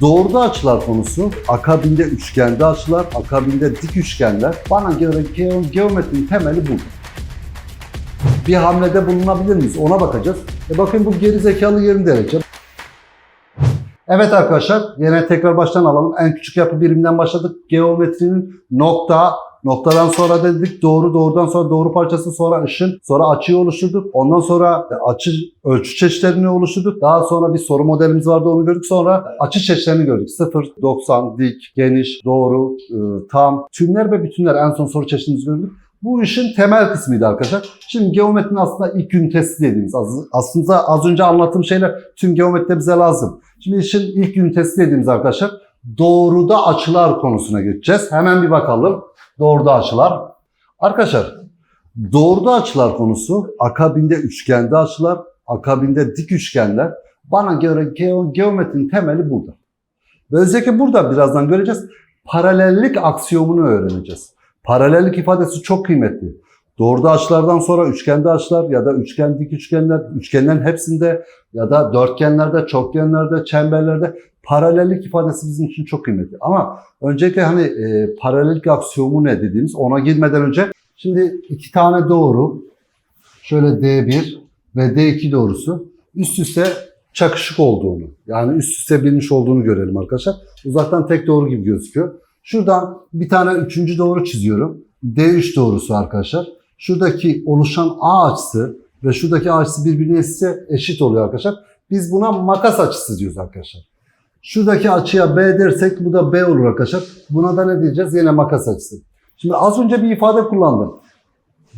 Doğruda açılar konusu, akabinde üçgende açılar, akabinde dik üçgenler. Bana göre ge- geometrinin temeli bu. Bir hamlede bulunabilir miyiz? Ona bakacağız. E bakın bu geri zekalı 20 derece. Evet arkadaşlar, yine tekrar baştan alalım. En küçük yapı biriminden başladık. Geometrinin nokta, noktadan sonra dedik doğru, doğrudan sonra doğru parçası, sonra ışın, sonra açıyı oluşturduk. Ondan sonra açı ölçü çeşitlerini oluşturduk. Daha sonra bir soru modelimiz vardı onu gördük. Sonra açı çeşitlerini gördük. 0, 90, dik, geniş, doğru, ıı, tam, tümler ve bütünler en son soru çeşitimizi gördük. Bu işin temel kısmıydı arkadaşlar. Şimdi geometrinin aslında ilk ünitesi dediğimiz, aslında az önce anlattığım şeyler tüm geometride bize lazım. Şimdi işin ilk ünitesi dediğimiz arkadaşlar doğruda açılar konusuna geçeceğiz. Hemen bir bakalım. Doğruda açılar. Arkadaşlar doğruda açılar konusu akabinde üçgende açılar, akabinde dik üçgenler. Bana göre geo- geometrinin temeli burada. Ve özellikle burada birazdan göreceğiz. Paralellik aksiyomunu öğreneceğiz. Paralellik ifadesi çok kıymetli. Doğruda açılardan sonra üçgende açılar ya da üçgen dik üçgenler, üçgenlerin hepsinde ya da dörtgenlerde, çokgenlerde, çemberlerde paralellik ifadesi bizim için çok kıymetli. Ama öncelikle hani e, paralellik aksiyomu ne dediğimiz ona girmeden önce şimdi iki tane doğru şöyle D1 ve D2 doğrusu üst üste çakışık olduğunu yani üst üste binmiş olduğunu görelim arkadaşlar. Uzaktan tek doğru gibi gözüküyor. Şuradan bir tane üçüncü doğru çiziyorum. D3 doğrusu arkadaşlar. Şuradaki oluşan A açısı ve şuradaki A açısı birbirine ise eşit oluyor arkadaşlar. Biz buna makas açısı diyoruz arkadaşlar. Şuradaki açıya B dersek bu da B olur arkadaşlar. Buna da ne diyeceğiz? Yine makas açısı. Şimdi az önce bir ifade kullandım.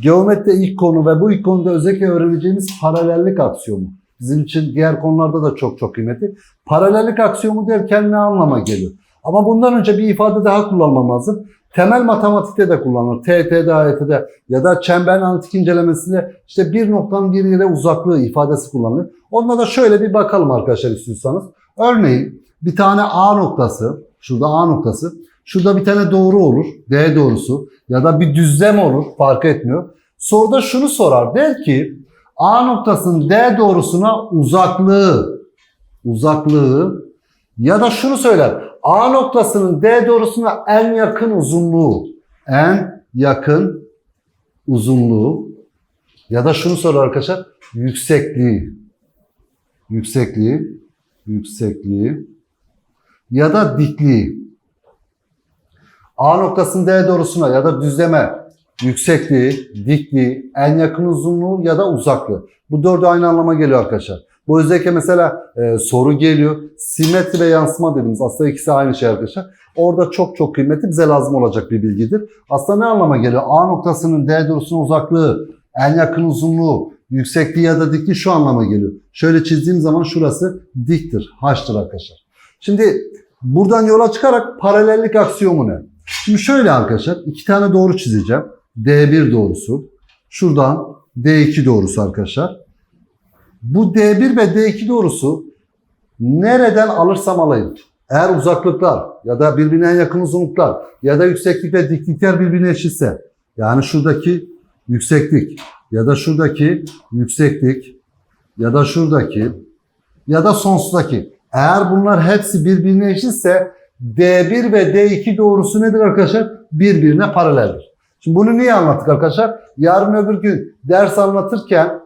Geometride ilk konu ve bu ilk konuda özellikle öğreneceğimiz paralellik aksiyomu. Bizim için diğer konularda da çok çok kıymetli. Paralellik aksiyomu derken ne anlama geliyor? Ama bundan önce bir ifade daha kullanmam lazım. Temel matematikte de kullanılır. TET'de, AYT'de ya da çemberin analitik incelemesinde işte bir noktanın bir yere uzaklığı ifadesi kullanılır. Onunla da şöyle bir bakalım arkadaşlar istiyorsanız. Örneğin bir tane A noktası, şurada A noktası, şurada bir tane doğru olur, D doğrusu ya da bir düzlem olur, fark etmiyor. Soruda şunu sorar, der ki A noktasının D doğrusuna uzaklığı, uzaklığı ya da şunu söyler, A noktasının D doğrusuna en yakın uzunluğu, en yakın uzunluğu. Ya da şunu sorar arkadaşlar, yüksekliği, yüksekliği, yüksekliği. Ya da dikliği. A noktasının D doğrusuna ya da düzleme. Yüksekliği, dikliği, en yakın uzunluğu ya da uzaklığı. Bu dördü aynı anlama geliyor arkadaşlar. Bu özellikle mesela e, soru geliyor. Simetri ve yansıma dediğimiz aslında ikisi aynı şey arkadaşlar. Orada çok çok kıymetli bize lazım olacak bir bilgidir. Aslında ne anlama geliyor? A noktasının D doğrusuna uzaklığı, en yakın uzunluğu, yüksekliği ya da dikliği şu anlama geliyor. Şöyle çizdiğim zaman şurası diktir, haçtır arkadaşlar. Şimdi buradan yola çıkarak paralellik aksiyomu ne? Şimdi şöyle arkadaşlar iki tane doğru çizeceğim. D1 doğrusu. Şuradan D2 doğrusu arkadaşlar. Bu D1 ve D2 doğrusu nereden alırsam alayım. Eğer uzaklıklar ya da birbirine yakın uzunluklar ya da yükseklik ve diklikler birbirine eşitse yani şuradaki yükseklik ya da şuradaki yükseklik ya da şuradaki ya da sonsuzdaki eğer bunlar hepsi birbirine eşitse D1 ve D2 doğrusu nedir arkadaşlar? Birbirine paraleldir. Şimdi bunu niye anlattık arkadaşlar? Yarın öbür gün ders anlatırken,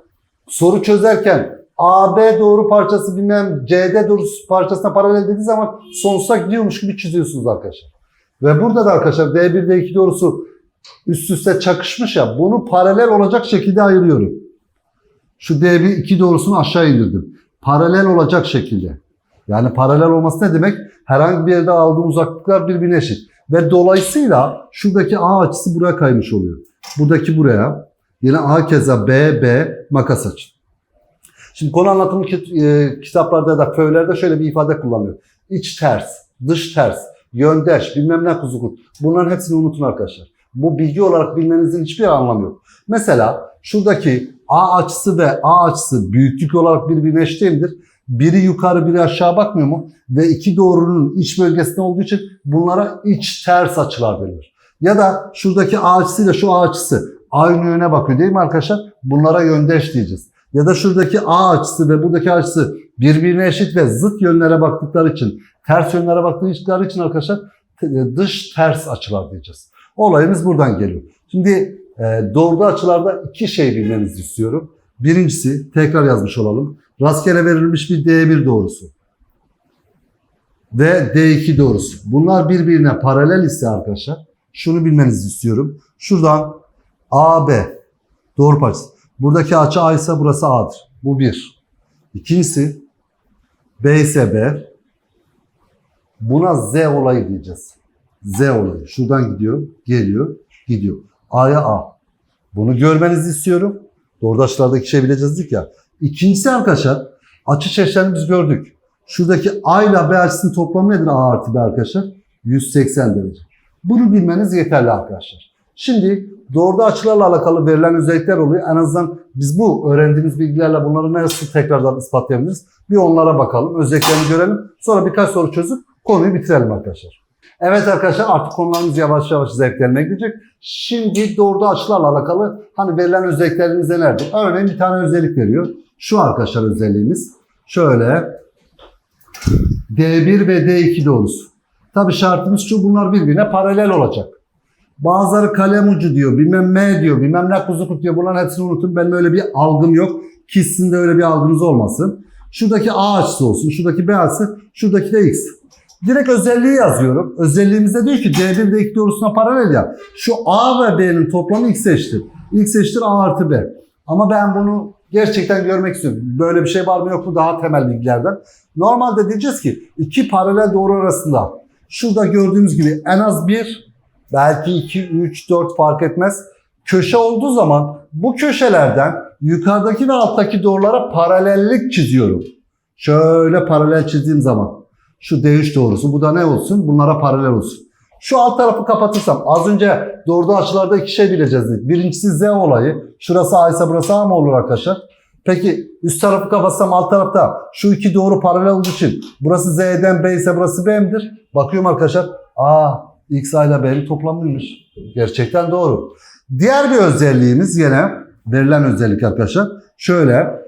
soru çözerken AB doğru parçası bilmem CD doğru parçasına paralel dediği zaman sonsuza gidiyormuş gibi çiziyorsunuz arkadaşlar. Ve burada da arkadaşlar D1 D2 doğrusu üst üste çakışmış ya bunu paralel olacak şekilde ayırıyorum. Şu D1 2 doğrusunu aşağı indirdim. Paralel olacak şekilde. Yani paralel olması ne demek? Herhangi bir yerde aldığım uzaklıklar birbirine eşit. Ve dolayısıyla şuradaki A açısı buraya kaymış oluyor. Buradaki buraya. Yine A keza B, B makas açı. Şimdi konu anlatımı e, kitaplarda da föylerde şöyle bir ifade kullanıyor. İç ters, dış ters, yöndeş, bilmem ne kuzukut. Bunların hepsini unutun arkadaşlar. Bu bilgi olarak bilmenizin hiçbir anlamı yok. Mesela şuradaki A açısı ve A açısı büyüklük olarak birbirine eşit değil midir? Biri yukarı biri aşağı bakmıyor mu? Ve iki doğrunun iç bölgesinde olduğu için bunlara iç ters açılar denilir. Ya da şuradaki A açısıyla şu A açısı aynı yöne bakıyor değil mi arkadaşlar? Bunlara yöndeş diyeceğiz. ya da şuradaki A açısı ve buradaki açısı birbirine eşit ve zıt yönlere baktıkları için, ters yönlere baktıkları için arkadaşlar te- dış ters açılar diyeceğiz. Olayımız buradan geliyor. Şimdi e, doğruda açılarda iki şey bilmenizi istiyorum. Birincisi tekrar yazmış olalım. Rastgele verilmiş bir D1 doğrusu ve D2 doğrusu. Bunlar birbirine paralel ise arkadaşlar şunu bilmenizi istiyorum. Şuradan AB doğru parçası. Buradaki açı A ise burası A'dır. Bu bir. İkincisi B ise B. Buna Z olayı diyeceğiz. Z olayı. Şuradan gidiyor, geliyor, gidiyor. A'ya A. Bunu görmenizi istiyorum. Doğru açılardaki şey bileceğiz dedik ya. İkincisi arkadaşlar açı çeşitlerini biz gördük. Şuradaki A ile B açısının toplamı nedir A artı B arkadaşlar? 180 derece. Bunu bilmeniz yeterli arkadaşlar. Şimdi doğruda açılarla alakalı verilen özellikler oluyor. En azından biz bu öğrendiğimiz bilgilerle bunları nasıl tekrardan ispatlayabiliriz? Bir onlara bakalım, özelliklerini görelim. Sonra birkaç soru çözüp konuyu bitirelim arkadaşlar. Evet arkadaşlar artık konularımız yavaş yavaş zevklerine gidecek. Şimdi doğruda açılarla alakalı hani verilen özelliklerimiz nelerdir? Örneğin bir tane özellik veriyor. Şu arkadaşlar özelliğimiz. Şöyle D1 ve D2 doğrusu. Tabii şartımız şu bunlar birbirine paralel olacak. Bazıları kalem ucu diyor, bilmem M diyor, bilmem ne kuzukut diyor. Bunların hepsini unutun. Benim öyle bir algım yok. Ki sizin de öyle bir algınız olmasın. Şuradaki A açısı olsun, şuradaki B açısı, şuradaki de X. Direkt özelliği yazıyorum. Özelliğimizde diyor ki D1 D2 doğrusuna paralel ya. Şu A ve B'nin toplamı X eşittir. X eşittir A artı B. Ama ben bunu gerçekten görmek istiyorum. Böyle bir şey var mı yok mu daha temel bilgilerden. Normalde diyeceğiz ki iki paralel doğru arasında şurada gördüğümüz gibi en az bir belki 2, 3, 4 fark etmez. Köşe olduğu zaman bu köşelerden yukarıdaki ve alttaki doğrulara paralellik çiziyorum. Şöyle paralel çizdiğim zaman şu D3 doğrusu bu da ne olsun? Bunlara paralel olsun. Şu alt tarafı kapatırsam az önce doğruda açılarda iki şey bileceğiz dedik. Birincisi Z olayı. Şurası A ise burası A mı olur arkadaşlar? Peki üst tarafı kapatsam alt tarafta şu iki doğru paralel olduğu için burası Z'den B ise burası B midir? Bakıyorum arkadaşlar. A, X A ile B'nin toplamıymış. Gerçekten doğru. Diğer bir özelliğimiz yine verilen özellik arkadaşlar. Şöyle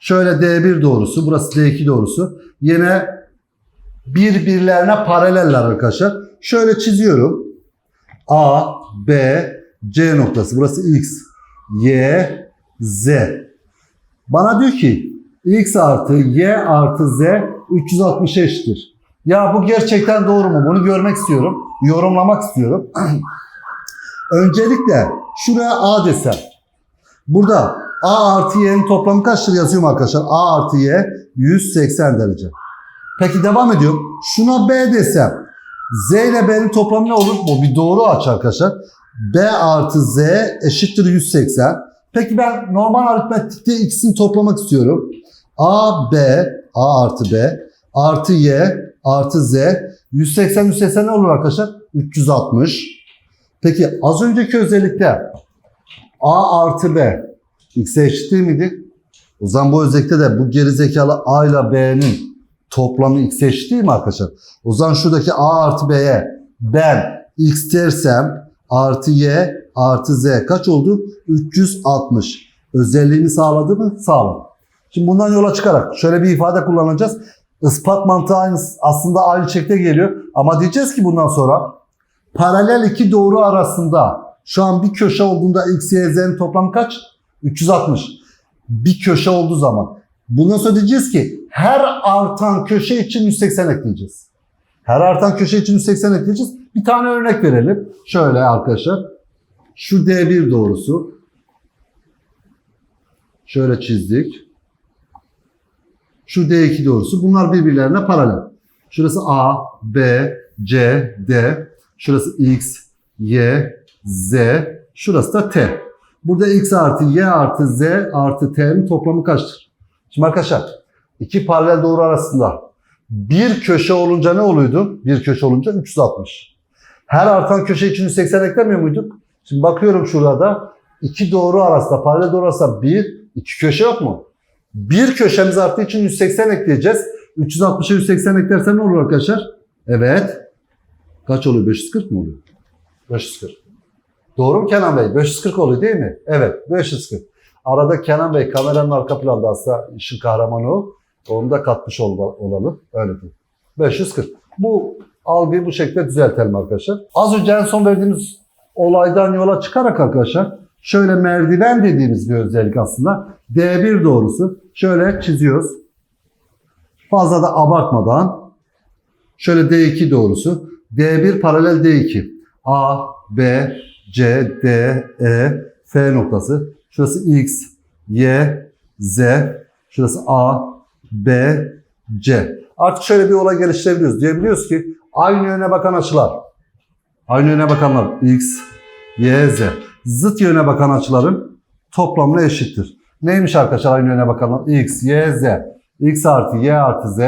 Şöyle D1 doğrusu, burası D2 doğrusu. Yine birbirlerine paraleller arkadaşlar. Şöyle çiziyorum. A, B, C noktası. Burası X, Y, Z. Bana diyor ki X artı Y artı Z 360 eşittir. Ya bu gerçekten doğru mu? Bunu görmek istiyorum. Yorumlamak istiyorum. Öncelikle şuraya A desem. Burada A artı Y'nin toplamı kaçtır yazıyorum arkadaşlar. A artı Y 180 derece. Peki devam ediyorum. Şuna B desem. Z ile B'nin toplamı ne olur? Bu bir doğru açı arkadaşlar. B artı Z eşittir 180. Peki ben normal aritmetikte ikisini toplamak istiyorum. A, B, A artı B artı Y artı Z 180 180 ne olur arkadaşlar? 360. Peki az önceki özellikte A artı B X'e eşit değil miydi? O zaman bu özellikte de bu gerizekalı A ile B'nin toplamı X'e eşit değil mi arkadaşlar? O zaman şuradaki A artı B'ye ben X dersem artı Y artı Z kaç oldu? 360. Özelliğini sağladı mı? Sağladı. Şimdi bundan yola çıkarak şöyle bir ifade kullanacağız. Ispat mantığı aslında aynı şekilde geliyor. Ama diyeceğiz ki bundan sonra paralel iki doğru arasında şu an bir köşe olduğunda X, Y, Z'nin toplamı kaç? 360. Bir köşe olduğu zaman. Bundan sonra diyeceğiz ki her artan köşe için 180 ekleyeceğiz. Her artan köşe için 180 ekleyeceğiz. Bir tane örnek verelim. Şöyle arkadaşlar. Şu D1 doğrusu. Şöyle çizdik. Şu D2 doğrusu. Bunlar birbirlerine paralel. Şurası A, B, C, D. Şurası X, Y, Z. Şurası da T. Burada X artı Y artı Z artı T'nin toplamı kaçtır? Şimdi arkadaşlar iki paralel doğru arasında bir köşe olunca ne oluyordu? Bir köşe olunca 360. Her artan köşe için 180 eklemiyor muyduk? Şimdi bakıyorum şurada iki doğru arasında paralel doğru arasında bir, iki köşe yok mu? Bir köşemiz arttığı için 180 ekleyeceğiz. 360'a 180 eklersen ne olur arkadaşlar? Evet. Kaç oluyor? 540 mı oluyor? 540. Doğru mu Kenan Bey? 540 oluyor değil mi? Evet 540. Arada Kenan Bey kameranın arka planda aslında işin kahramanı o. Onu da katmış ol- olalım. Öyle değil. 540. Bu algıyı bu şekilde düzeltelim arkadaşlar. Az önce en son verdiğimiz olaydan yola çıkarak arkadaşlar şöyle merdiven dediğimiz bir özellik aslında. D1 doğrusu. Şöyle çiziyoruz. Fazla da abartmadan şöyle D2 doğrusu. D1 paralel D2. A, B, C, D, E, F noktası. Şurası X, Y, Z. Şurası A, B, C. Artık şöyle bir olay geliştirebiliyoruz. Diyebiliyoruz ki aynı yöne bakan açılar. Aynı yöne bakanlar X, Y, Z. Zıt yöne bakan açıların toplamına eşittir. Neymiş arkadaşlar aynı yöne bakanlar? X, Y, Z. X artı Y artı Z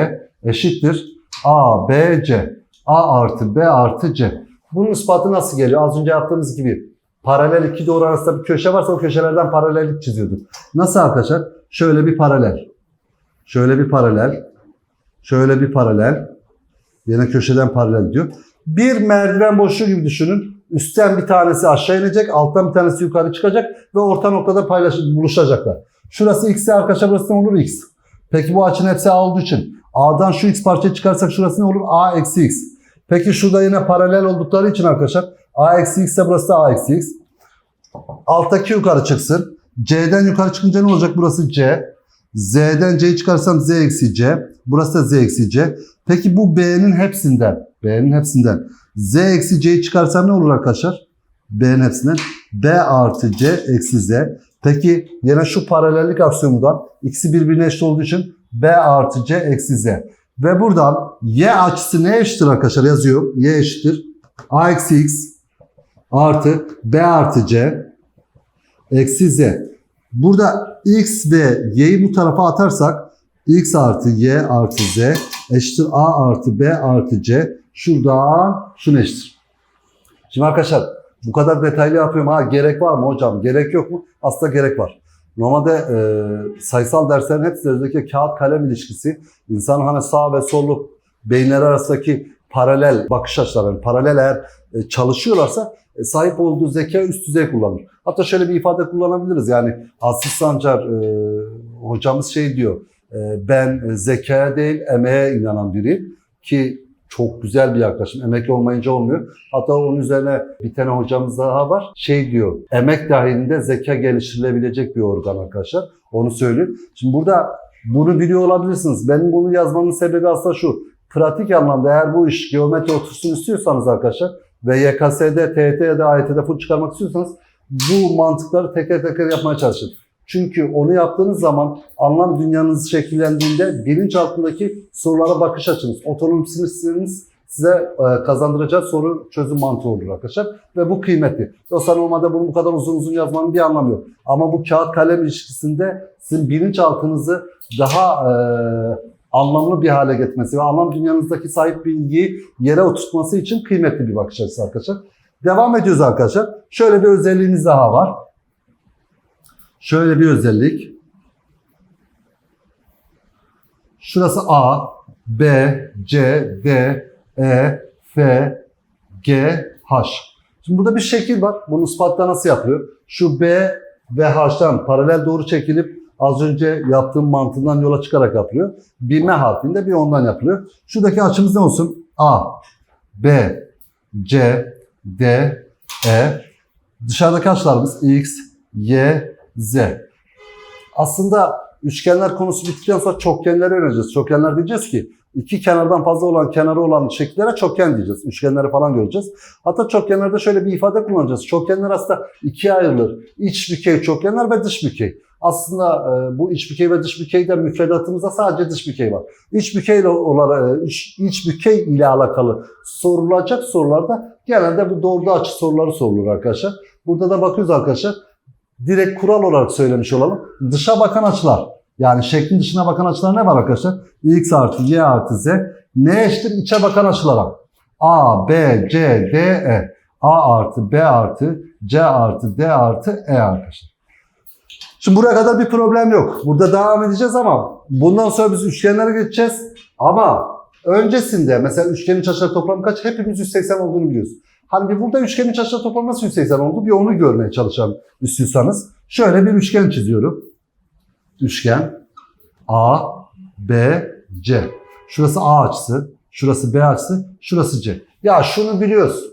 eşittir. A, B, C. A artı B artı C. Bunun ispatı nasıl geliyor? Az önce yaptığımız gibi paralel iki doğru arasında bir köşe varsa o köşelerden paralellik çiziyorduk. Nasıl arkadaşlar? Şöyle bir paralel. Şöyle bir paralel. Şöyle bir paralel. Yine köşeden paralel diyor. Bir merdiven boşluğu gibi düşünün. Üstten bir tanesi aşağı inecek, alttan bir tanesi yukarı çıkacak ve orta noktada paylaş buluşacaklar. Şurası x arkadaşlar burası ne olur x. Peki bu açının hepsi a olduğu için a'dan şu x parçayı çıkarsak şurası ne olur? a eksi x. Peki şurada yine paralel oldukları için arkadaşlar a eksi x ise burası da a eksi x. Alttaki yukarı çıksın. C'den yukarı çıkınca ne olacak? Burası C. Z'den C'yi çıkarsam Z eksi C. Burası da Z eksi C. Peki bu B'nin hepsinden, B'nin hepsinden Z eksi C'yi çıkarsam ne olur arkadaşlar? B'nin hepsinden B artı C eksi Z. Peki yine şu paralellik aksiyomundan ikisi birbirine eşit olduğu için B artı C eksi Z. Ve buradan Y açısı ne eşittir arkadaşlar yazıyor. Y eşittir. A eksi X artı B artı C eksi Z. Burada X ve Y'yi bu tarafa atarsak X artı Y artı Z eşittir A artı B artı C. Şuradan şunu eşittir. Şimdi arkadaşlar bu kadar detaylı yapıyorum. Ha gerek var mı hocam? Gerek yok mu? Aslında gerek var. Normalde e, sayısal derslerin hepsi özellikle kağıt kalem ilişkisi insan hani sağ ve sollu beyinler arasındaki paralel bakış açıları, yani paralel eğer e, çalışıyorlarsa e, sahip olduğu zeka üst düzey kullanır. Hatta şöyle bir ifade kullanabiliriz yani Aziz Sancar e, hocamız şey diyor e, ben zekaya değil emeğe inanan biriyim ki çok güzel bir yaklaşım. Emekli olmayınca olmuyor. Hatta onun üzerine bir tane hocamız daha var. Şey diyor, emek dahilinde zeka geliştirilebilecek bir organ arkadaşlar. Onu söyleyeyim. Şimdi burada bunu biliyor olabilirsiniz. Benim bunu yazmamın sebebi aslında şu. Pratik anlamda eğer bu iş geometri otursun istiyorsanız arkadaşlar ve YKS'de, TYT ya da AYT'de full çıkarmak istiyorsanız bu mantıkları teker teker yapmaya çalışın. Çünkü onu yaptığınız zaman anlam dünyanız şekillendiğinde bilinç altındaki sorulara bakış açınız, otonom sinir sisteminiz size e, kazandıracağı soru çözüm mantığı olur arkadaşlar. Ve bu kıymetli. Yoksa normalde bunu bu kadar uzun uzun yazmanın bir anlamı yok. Ama bu kağıt kalem ilişkisinde sizin bilinçaltınızı daha e, anlamlı bir hale getirmesi ve anlam dünyanızdaki sahip bilgiyi yere oturtması için kıymetli bir bakış açısı arkadaşlar. Devam ediyoruz arkadaşlar. Şöyle bir özelliğimiz daha var. Şöyle bir özellik. Şurası A, B, C, D, E, F, G, H. Şimdi burada bir şekil var. Bunu ispatta nasıl yapılıyor? Şu B ve H'tan paralel doğru çekilip az önce yaptığım mantığından yola çıkarak yapılıyor. Bir M harfinde bir ondan yapılıyor. Şuradaki açımız ne olsun? A, B, C, D, E. Dışarıdaki açılarımız X, Y, Z. Aslında üçgenler konusu bittikten sonra çokgenleri öğreneceğiz. Çokgenler diyeceğiz ki iki kenardan fazla olan kenarı olan şekillere çokgen diyeceğiz. Üçgenleri falan göreceğiz. Hatta çokgenlerde şöyle bir ifade kullanacağız. Çokgenler aslında ikiye ayrılır. İç bükey çokgenler ve dış bükey. Aslında e, bu iç bükey ve dış bükeyde müfredatımızda sadece dış bükey var. İç bükey ile olarak e, iç, iç bükey ile alakalı sorulacak sorularda genelde bu doğru açı soruları sorulur arkadaşlar. Burada da bakıyoruz arkadaşlar direkt kural olarak söylemiş olalım. Dışa bakan açılar. Yani şeklin dışına bakan açılar ne var arkadaşlar? X artı Y artı Z. Ne eşittir içe bakan açılara? A, B, C, D, E. A artı B artı C artı D artı E arkadaşlar. Şimdi buraya kadar bir problem yok. Burada devam edeceğiz ama bundan sonra biz üçgenlere geçeceğiz. Ama öncesinde mesela üçgenin iç açıları toplamı kaç? Hepimiz 180 olduğunu biliyoruz. Hani bir burada üçgenin iç açılar toplamı nasıl 180 oldu? Bir onu görmeye çalışalım istiyorsanız. Şöyle bir üçgen çiziyorum. Üçgen A, B, C. Şurası A açısı, şurası B açısı, şurası C. Ya şunu biliyoruz.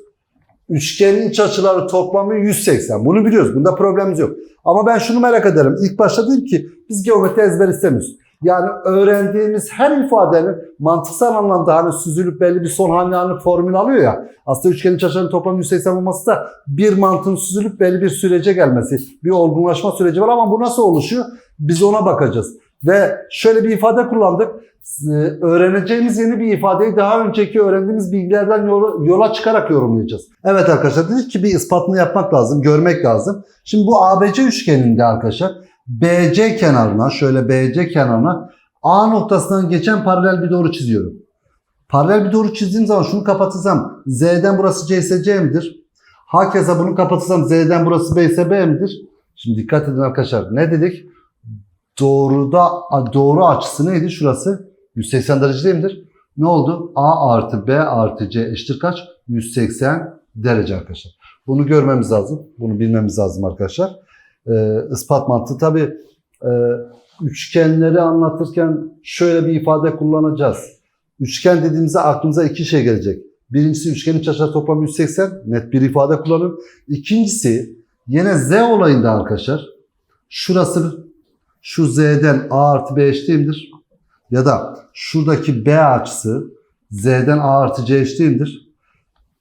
Üçgenin iç açıları toplamı 180. Bunu biliyoruz. Bunda problemimiz yok. Ama ben şunu merak ederim. İlk başta dedim ki biz geometri ezber istemiyoruz. Yani öğrendiğimiz her ifadenin mantıksal anlamda hani süzülüp belli bir son hamle hani formül alıyor ya. Aslında üçgenin iç açılarının toplamı 180 olması da bir mantığın süzülüp belli bir sürece gelmesi. Bir olgunlaşma süreci var ama bu nasıl oluşuyor? Biz ona bakacağız. Ve şöyle bir ifade kullandık. Ee, öğreneceğimiz yeni bir ifadeyi daha önceki öğrendiğimiz bilgilerden yola, yola çıkarak yorumlayacağız. Evet arkadaşlar dedik ki bir ispatını yapmak lazım, görmek lazım. Şimdi bu ABC üçgeninde arkadaşlar BC kenarına, şöyle BC kenarına A noktasından geçen paralel bir doğru çiziyorum. Paralel bir doğru çizdiğim zaman şunu kapatırsam Z'den burası C ise C midir? Hakeza bunu kapatırsam Z'den burası B ise B midir? Şimdi dikkat edin arkadaşlar. Ne dedik? Doğruda doğru açısı neydi? Şurası 180 derece değil midir? Ne oldu? A artı B artı C eşittir kaç? 180 derece arkadaşlar. Bunu görmemiz lazım. Bunu bilmemiz lazım arkadaşlar. Ee, ispat mantığı tabi e, üçgenleri anlatırken şöyle bir ifade kullanacağız. Üçgen dediğimizde aklımıza iki şey gelecek. Birincisi üçgenin iç toplamı 180. Net bir ifade kullanın. İkincisi yine Z olayında arkadaşlar. Şurası şu Z'den A artı B eşitliğimdir. Ya da şuradaki B açısı Z'den A artı C eşitliğimdir.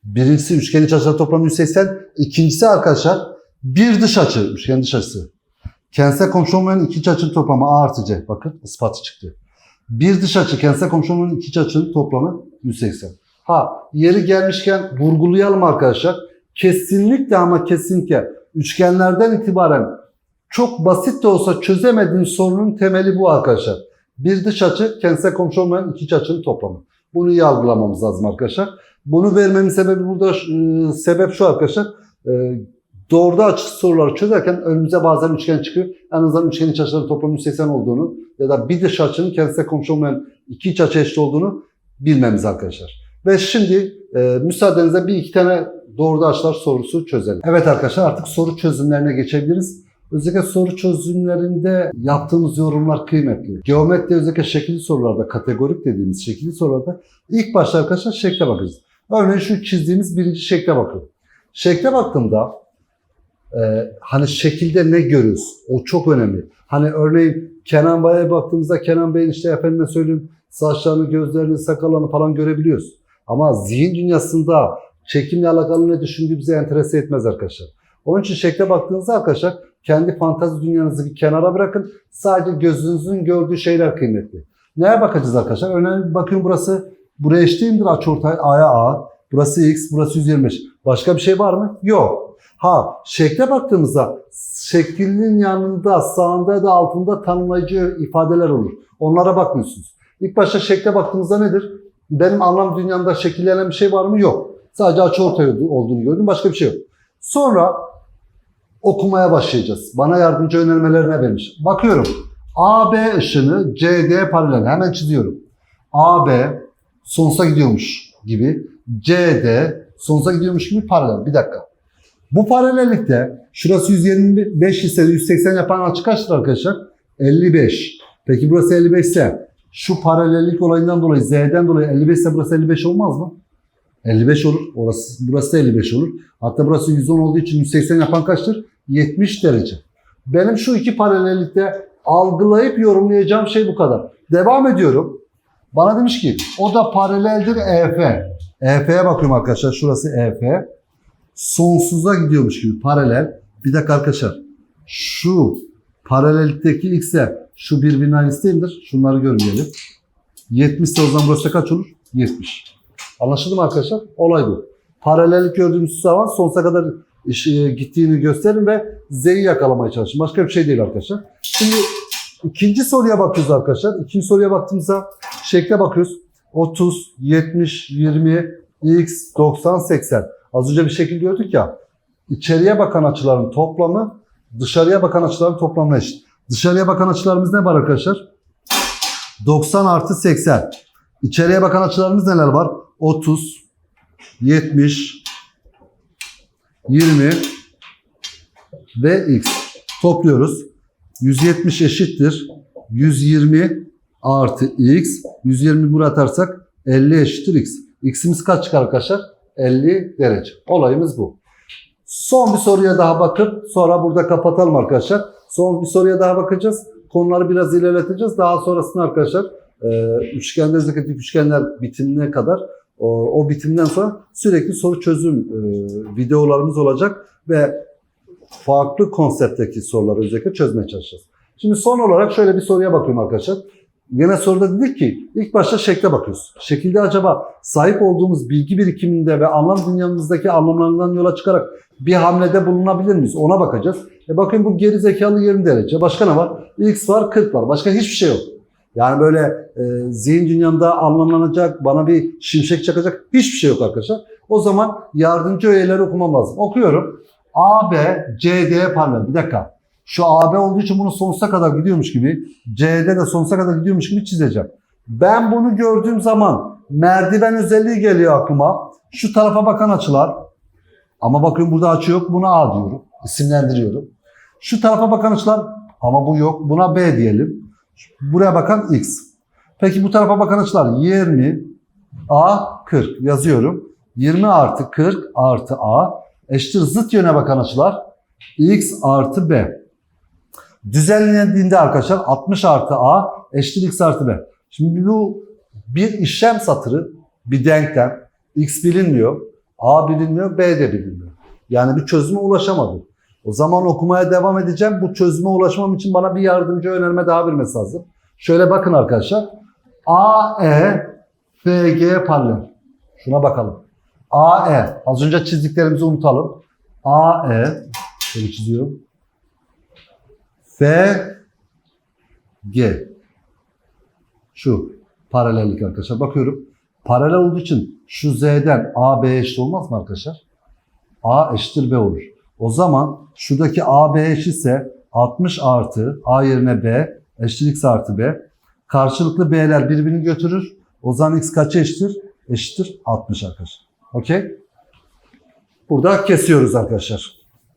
Birincisi üçgen iç toplamı 180. İkincisi arkadaşlar bir dış açı, üçgen dış açısı. Kentsel komşu olmayan iki iç açının toplamı A artı C. Bakın ispatı çıktı. Bir dış açı, kentsel komşu olmayan iki iç açının toplamı 180. Ha yeri gelmişken vurgulayalım arkadaşlar. Kesinlikle ama kesinlikle üçgenlerden itibaren çok basit de olsa çözemediğin sorunun temeli bu arkadaşlar. Bir dış açı kentsel komşu olmayan iki açının toplamı. Bunu iyi algılamamız lazım arkadaşlar. Bunu vermemin sebebi burada e, sebep şu arkadaşlar. E, doğruda açı soruları çözerken önümüze bazen üçgen çıkıyor. En azından üçgenin iç açıları toplamı 180 olduğunu ya da bir dış açının kentsel komşu olmayan iki iç açı eşit olduğunu bilmemiz arkadaşlar. Ve şimdi e, müsaadenizle bir iki tane doğruda açılar sorusu çözelim. Evet arkadaşlar artık soru çözümlerine geçebiliriz. Özellikle soru çözümlerinde yaptığımız yorumlar kıymetli. Geometri özellikle şekilli sorularda, kategorik dediğimiz şekilli sorularda ilk başta arkadaşlar şekle bakacağız. Örneğin şu çizdiğimiz birinci şekle bakın. Şekle baktığımda e, hani şekilde ne görüyoruz? O çok önemli. Hani örneğin Kenan Bey'e baktığımızda Kenan Bey'in işte efendime söyleyeyim saçlarını, gözlerini, sakallarını falan görebiliyoruz. Ama zihin dünyasında çekimle alakalı ne düşündüğümüzü enterese etmez arkadaşlar. Onun için şekle baktığınızda arkadaşlar kendi fantazi dünyanızı bir kenara bırakın. Sadece gözünüzün gördüğü şeyler kıymetli. Neye bakacağız arkadaşlar? Örneğin bakın burası buraya eşitliğimdir açıortay A'ya A. Burası X, burası 125. Başka bir şey var mı? Yok. Ha şekle baktığımızda şeklinin yanında sağında da altında tanımlayıcı ifadeler olur. Onlara bakmıyorsunuz. İlk başta şekle baktığımızda nedir? Benim anlam dünyamda şekillenen bir şey var mı? Yok. Sadece açıortay olduğunu gördüm. Başka bir şey yok. Sonra okumaya başlayacağız. Bana yardımcı önermeler ne vermiş? Bakıyorum. AB ışını CD paralel. Hemen çiziyorum. AB sonsuza gidiyormuş gibi. CD sonsuza gidiyormuş gibi paralel. Bir dakika. Bu paralellikte şurası 125 ise 180 yapan açı kaçtır arkadaşlar? 55. Peki burası 55 ise şu paralellik olayından dolayı Z'den dolayı 55 ise burası 55 olmaz mı? 55 olur. Orası, burası da 55 olur. Hatta burası 110 olduğu için 180 yapan kaçtır? 70 derece. Benim şu iki paralellikte algılayıp yorumlayacağım şey bu kadar. Devam ediyorum. Bana demiş ki o da paraleldir EF. EF'ye bakıyorum arkadaşlar. Şurası EF. Sonsuza gidiyormuş gibi paralel. Bir dakika arkadaşlar. Şu paralellikteki x'e şu birbirinin aynısı değildir. Şunları görmeyelim. 70 ise o zaman burası kaç olur? 70. Anlaşıldı mı arkadaşlar? Olay bu. Paralellik gördüğümüz zaman sonsuza kadar e, gittiğini gösterin ve Z'yi yakalamaya çalışın. Başka bir şey değil arkadaşlar. Şimdi ikinci soruya bakıyoruz arkadaşlar. İkinci soruya baktığımızda şekle bakıyoruz. 30, 70, 20, x, 90, 80. Az önce bir şekil gördük ya. İçeriye bakan açıların toplamı dışarıya bakan açıların toplamına eşit. Dışarıya bakan açılarımız ne var arkadaşlar? 90 artı 80. İçeriye bakan açılarımız neler var? 30, 70, 20 ve x. Topluyoruz. 170 eşittir. 120 artı x. 120 buraya atarsak 50 eşittir x. X'imiz kaç çıkar arkadaşlar? 50 derece. Olayımız bu. Son bir soruya daha bakıp sonra burada kapatalım arkadaşlar. Son bir soruya daha bakacağız. Konuları biraz ilerleteceğiz. Daha sonrasında arkadaşlar e, üçgende özellikle üçgenler bitimine kadar o, o bitimden sonra sürekli soru çözüm e, videolarımız olacak ve farklı konseptteki soruları özellikle çözmeye çalışacağız. Şimdi son olarak şöyle bir soruya bakıyorum arkadaşlar. Yine soruda dedik ki ilk başta şekle bakıyoruz. Şekilde acaba sahip olduğumuz bilgi birikiminde ve anlam dünyamızdaki anlamlarından yola çıkarak bir hamlede bulunabilir miyiz? Ona bakacağız. E bakın bu geri zekalı 20 derece. Başka ne var? X var 40 var. Başka hiçbir şey yok. Yani böyle e, zihin dünyamda anlamlanacak, bana bir şimşek çakacak hiçbir şey yok arkadaşlar. O zaman yardımcı öğeleri okumam lazım. Okuyorum. AB, CD paralel. Bir dakika. Şu AB olduğu için bunu sonsuza kadar gidiyormuş gibi, CD de sonsuza kadar gidiyormuş gibi çizeceğim. Ben bunu gördüğüm zaman merdiven özelliği geliyor aklıma. Şu tarafa bakan açılar. Ama bakın burada açı yok. Buna A diyorum. İsimlendiriyorum. Şu tarafa bakan açılar ama bu yok. Buna B diyelim. Buraya bakan X. Peki bu tarafa bakan açılar 20 A 40 yazıyorum. 20 artı 40 artı A eşittir zıt yöne bakan açılar X artı B. Düzenlendiğinde arkadaşlar 60 artı A eşittir X artı B. Şimdi bu bir işlem satırı, bir denklem. X bilinmiyor, A bilinmiyor, B de bilinmiyor. Yani bir çözüme ulaşamadım. O zaman okumaya devam edeceğim. Bu çözüme ulaşmam için bana bir yardımcı önerme daha vermesi lazım. Şöyle bakın arkadaşlar. AE FG paralel. Şuna bakalım. AE. Az önce çizdiklerimizi unutalım. AE. Şöyle çiziyorum. FG. Şu paralellik arkadaşlar. Bakıyorum. Paralel olduğu için şu Z'den AB eşit olmaz mı arkadaşlar? A eşittir B olur. O zaman şuradaki AB eşitse 60 artı A yerine B eşittir X artı B. Karşılıklı B'ler birbirini götürür. O zaman X kaça eşittir? Eşittir 60 arkadaşlar. Okey? Burada kesiyoruz arkadaşlar.